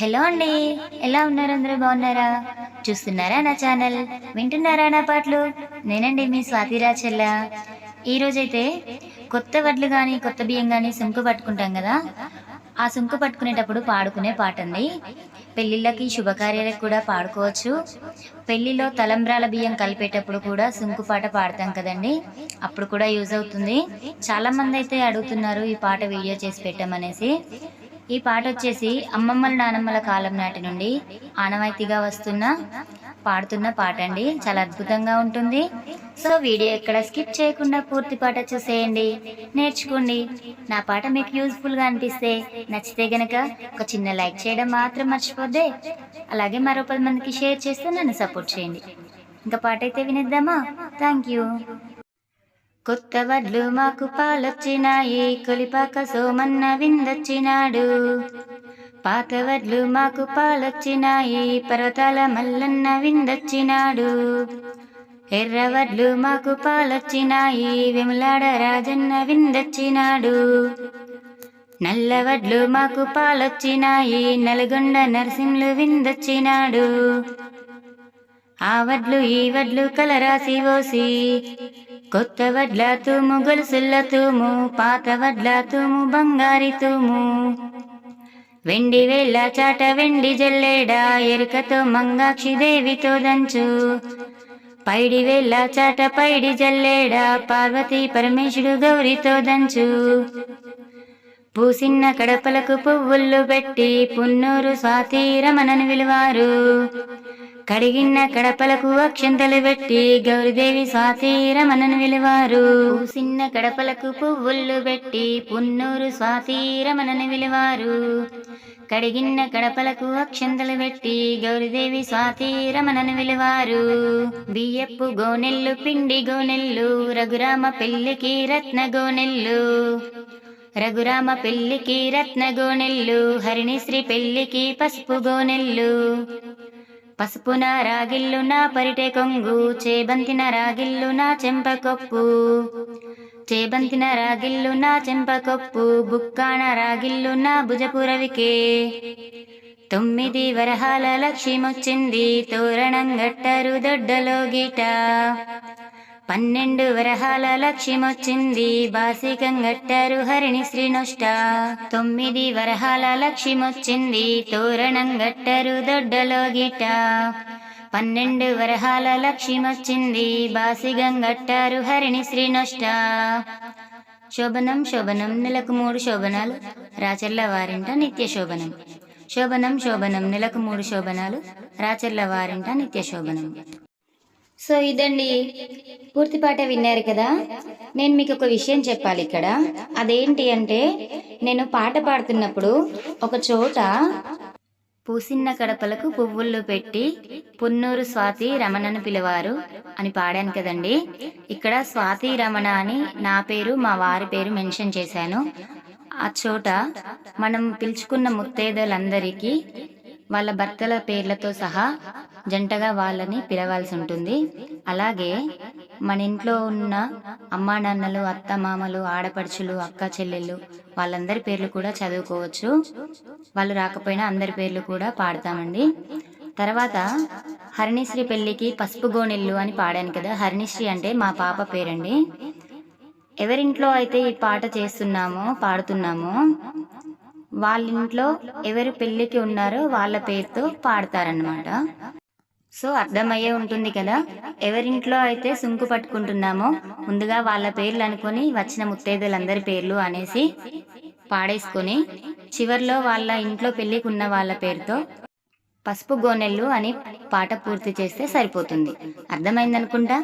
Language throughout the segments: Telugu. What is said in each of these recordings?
హలో అండి. ఎలా ఉన్నారు అందరూ? బాగున్నారా? చూస్తున్నారా నా ఛానల్? వింటున్నారా నా పాటలు? నేనండి మీ స్వాతి రాచెల్ల ఈరోజైతే కొత్త వడ్లు కానీ కొత్త బియ్యం కానీ సుంకు పట్టుకుంటాం కదా? ఆ సుంకు పట్టుకునేటప్పుడు పాడుకునే పాట అండి పెళ్ళిళ్ళకి శుభకార్యాలకు కూడా పాడుకోవచ్చు. పెళ్ళిలో తలంబ్రాల బియ్యం కలిపేటప్పుడు కూడా సుంకు పాట పాడతాం కదండి. అప్పుడు కూడా యూజ్ అవుతుంది. చాలా మంది అయితే అడుగుతున్నారు ఈ పాట వీడియో చేసి పెట్టామనేసి. ఈ పాట వచ్చేసి అమ్మమ్మల నానమ్మల కాలం నాటి నుండి ఆనవాయితీగా వస్తున్న పాడుతున్న పాట అండి చాలా అద్భుతంగా ఉంటుంది. సో వీడియో ఎక్కడ స్కిప్ చేయకుండా పూర్తి పాట చూసేయండి. నేర్చుకోండి. నా పాట మీకు యూజ్ఫుల్గా అనిపిస్తే నచ్చితే గనక ఒక చిన్న లైక్ చేయడం మాత్రం మర్చిపోద్దే. అలాగే మరో పది మందికి షేర్ చేస్తూ నన్ను సపోర్ట్ చేయండి. ఇంకా పాట అయితే వినేద్దామా? థ్యాంక్ యూ కొత్త వడ్లు మాకు పాలొచ్చినాయి కొలిపాక సోమన్న విందొచ్చినాడు పాత వడ్లు మాకు పాలొచ్చినాయి పర్వతాల మల్లన్న విందొచ్చినాడు ఎర్ర వడ్లు మాకు పాలొచ్చినాయి విమలాడ రాజన్న విందొచ్చినాడు నల్ల వడ్లు మాకు పాలొచ్చినాయి నల్గొండ నరసింహులు విందొచ్చినాడు ఆ వడ్లు ఈ వడ్లు కలరాసి ఓసి కొత్త వడ్ల తుము గొలుసుల తుము పాత వడ్ల తుము బంగారి తుము వెండి వేళ్ళ చాట వెండి జల్లేడా ఎరుకతో మంగాక్షి దేవితో దంచు. పైడి వేళ్ళ చాట పైడి జల్లేడా పార్వతీ పరమేశుడు గౌరితో దంచు. పూసిన్న కడపలకు పువ్వుళ్ళు పెట్టి పున్నూరు స్వాతి రమణను విలువారు. కడిగిన్న కడపలకు అక్షంతలు పెట్టి గౌరీదేవి స్వాతి రమణను విలువారు. పూసిన్న కడపలకు పువ్వుళ్ళు పెట్టి పున్నూరు స్వాతి రమణను విలువారు. కడిగిన్న కడపలకు అక్షంతలు పెట్టి గౌరీదేవి స్వాతి రమణను విలువారు. బియ్యప్పు గోనెల్లు పిండి గోనెల్లు రఘురామ పెళ్ళికి రత్న గోనెల్లు. రఘురామ పెళ్ళికి రత్న గోనెల్లు హరిణిశ్రీ పెళ్ళికి పసుపు గోనెల్లు. పసుపున రాగిల్లు నా పరిటె కొంగు చేబంతిన రాగిల్లు నా చెంపకొప్పు చేబంతిన రాగిల్లు నా చెంపకొప్పు బుక్కాన రాగిల్లు నా భుజపురవికే తొమ్మిది వరహాల లక్ష్యమొచ్చింది తోరణం గట్టరు దొడ్డలో గీట. పన్నెండు వరహాల లక్ష్యమొచ్చింది బాసికం గట్టారు హరిణి శ్రీనుష్ట. తొమ్మిది వరహాల లక్ష్యమొచ్చింది తోరణం గట్టారు దొడ్డలో గిట పన్నెండు వరహాల లక్ష్యమొచ్చింది బాసిగం గట్టారు హరిణి శ్రీనుష్ట. శోభనం శోభనం నెలకు మూడు శోభనాలు. రాచర్ల వారింట నిత్య శోభనం. శోభనం శోభనం నెలకు మూడు శోభనాలు. రాచర్ల వారింట నిత్య శోభనం. సో ఇదండి. పూర్తి పాట విన్నారు కదా? నేను మీకు ఒక విషయం చెప్పాలి ఇక్కడ. అదేంటి అంటే నేను పాట పాడుతున్నప్పుడు ఒక చోట పూసిన్న కడపలకు పువ్వుళ్ళు పెట్టి పున్నూరు స్వాతి రమణను పిలవారు అని పాడాను కదండి. ఇక్కడ స్వాతి రమణ అని నా పేరు మా వారి పేరు మెన్షన్ చేశాను. ఆ చోట మనం పిలుచుకున్న ముత్తైదలందరికీ వాళ్ళ భర్తల పేర్లతో సహా జంటగా వాళ్ళని పిలవాల్సి ఉంటుంది అలాగే మన ఇంట్లో ఉన్న అమ్మా నాన్నలు అత్త మామలు ఆడపడుచులు అక్క చెల్లెళ్ళు వాళ్ళందరి పేర్లు కూడా చదువుకోవచ్చు. వాళ్ళు రాకపోయినా అందరి పేర్లు కూడా పాడతామండి. తర్వాత హరిణిశ్రీ పెళ్ళికి పసుపు గోనెల్లు అని పాడాను కదా. హరిణిశ్రీ అంటే మా పాప పేరండి. ఎవరింట్లో అయితే ఈ పాట చేస్తున్నామో పాడుతున్నామో వాళ్ళ ఇంట్లో ఎవరు పెళ్ళికి ఉన్నారో వాళ్ళ పేరుతో పాడతారనమాట సో అర్థమయ్యే ఉంటుంది కదా ఎవరింట్లో అయితే సుంకు పట్టుకుంటున్నామో ముందుగా వాళ్ళ పేర్లు అనుకొని వచ్చిన ముత్తైదులందరి పేర్లు అనేసి పాడేసుకొని చివర్లో వాళ్ళ ఇంట్లో పెళ్ళికి ఉన్న వాళ్ళ పేరుతో పసుపు గోనెల్లు అని పాట పూర్తి చేస్తే సరిపోతుంది. అర్థమైందనుకుంటా?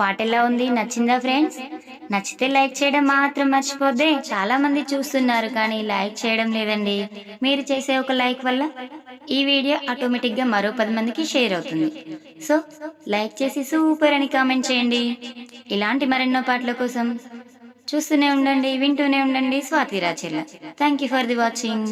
పాట ఎలా ఉంది? నచ్చిందా ఫ్రెండ్స్? నచ్చితే లైక్ చేయడం మాత్రం మర్చిపోద్దే. చాలా మంది చూస్తున్నారు కానీ లైక్ చేయడం లేదండి. మీరు చేసే ఒక లైక్ వల్ల ఈ వీడియో ఆటోమేటిక్గా మరో పది మందికి షేర్ అవుతుంది. సో లైక్ చేసి సూపర్ అని కామెంట్ చేయండి. ఇలాంటి మరెన్నో పాటల కోసం చూస్తూనే ఉండండి వింటూనే ఉండండి. Swathi రాచెల్ల thank you for the watching